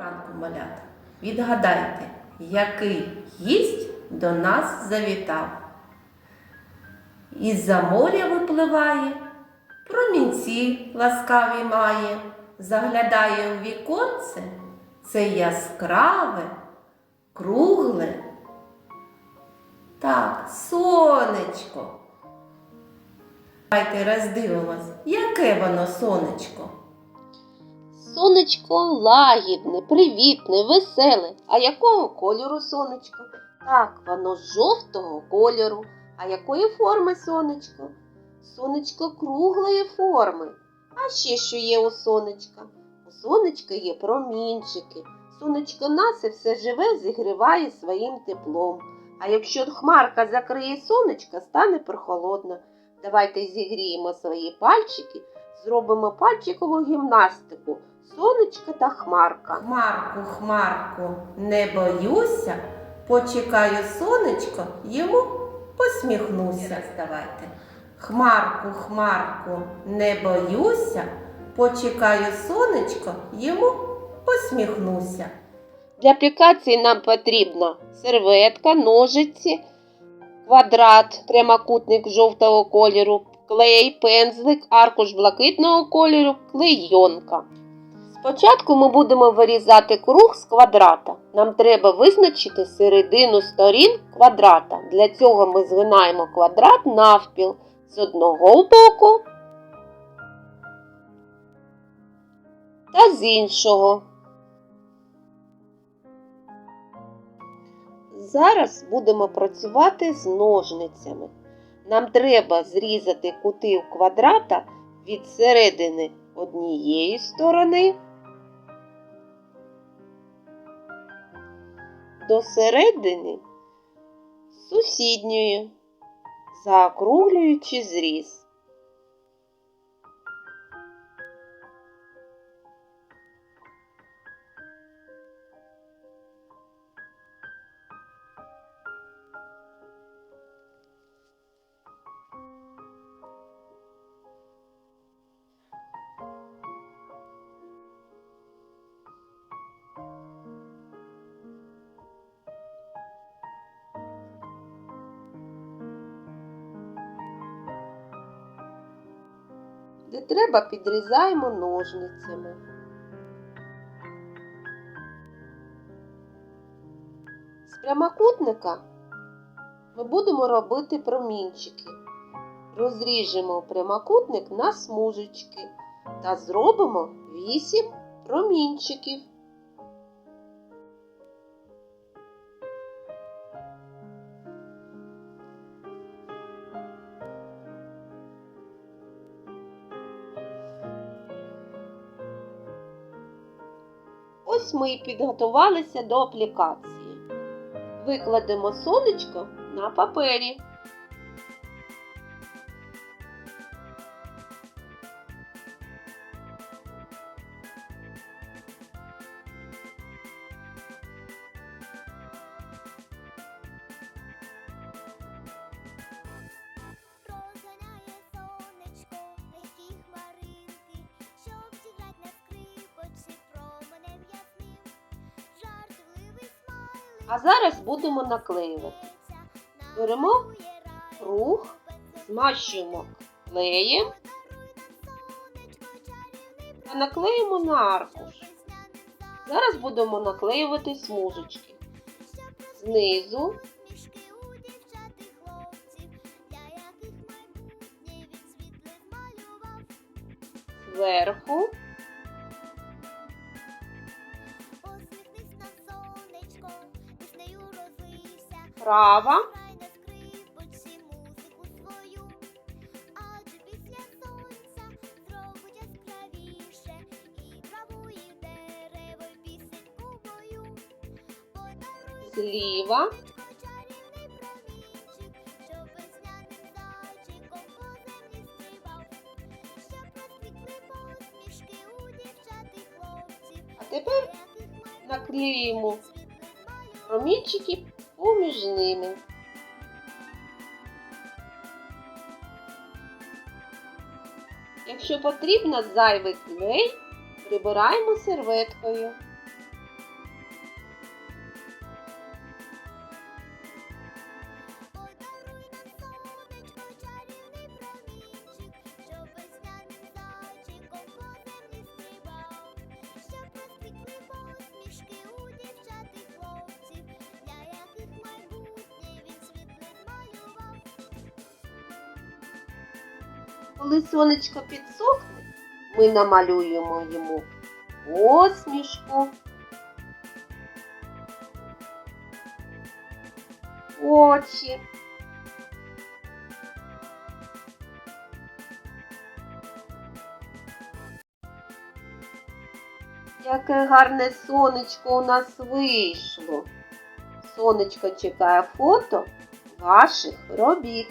ранку, малята. Відгадайте, який гість до нас завітав. Із-за моря випливає, промінці ласкаві має, заглядає у віконце, це яскраве, кругле. Так, сонечко. Давайте роздивимось, яке воно сонечко. Сонечко лагідне, привітне, веселе. А якого кольору сонечко? Так, воно жовтого кольору. А якої форми сонечко? Сонечко круглої форми. А ще що є у сонечка? У сонечка є промінчики. Сонечко нас і все живе зігріває своїм теплом. А якщо хмарка закриє сонечко, стане прохолодно. Давайте зігріємо свої пальчики, зробимо пальчикову гімнастику. Сонечко та хмарка. Хмарку, хмарку, не боюся, почекаю сонечко, йому посміхнуся. Давайте. Хмарку, хмарку, не боюся, почекаю сонечко, йому посміхнуся. Для аплікації нам потрібна серветка, ножиці, квадрат, прямокутник жовтого кольору, клей, пензлик, аркуш блакитного кольору, клейонка. Спочатку ми будемо вирізати круг з квадрата. Нам треба визначити середину сторін квадрата. Для цього ми згинаємо квадрат навпіл з одного боку та з іншого. Зараз будемо працювати з ножницями. Нам треба зрізати кути квадрата від середини однієї сторони до середини сусідньої, заокруглюючи зріз. Де треба, підрізаємо ножницями. З прямокутника ми будемо робити промінчики. Розріжемо прямокутник на смужечки та зробимо 8 промінчиків. Ось ми і підготувалися до аплікації. Викладемо сонечко на папері. А зараз будемо наклеювати. Беремо круг, змащуємо клеєм та наклеїмо на аркуш. Зараз будемо наклеювати смужечки. Знизу Мішки і хлопців, А тепер наклеїмо промінчики поміж ними. Якщо потрібно зайвий клей, прибираємо серветкою. Коли сонечко підсохне, ми намалюємо йому посмішку, очі. Яке гарне сонечко у нас вийшло. Сонечко чекає фото ваших робіт.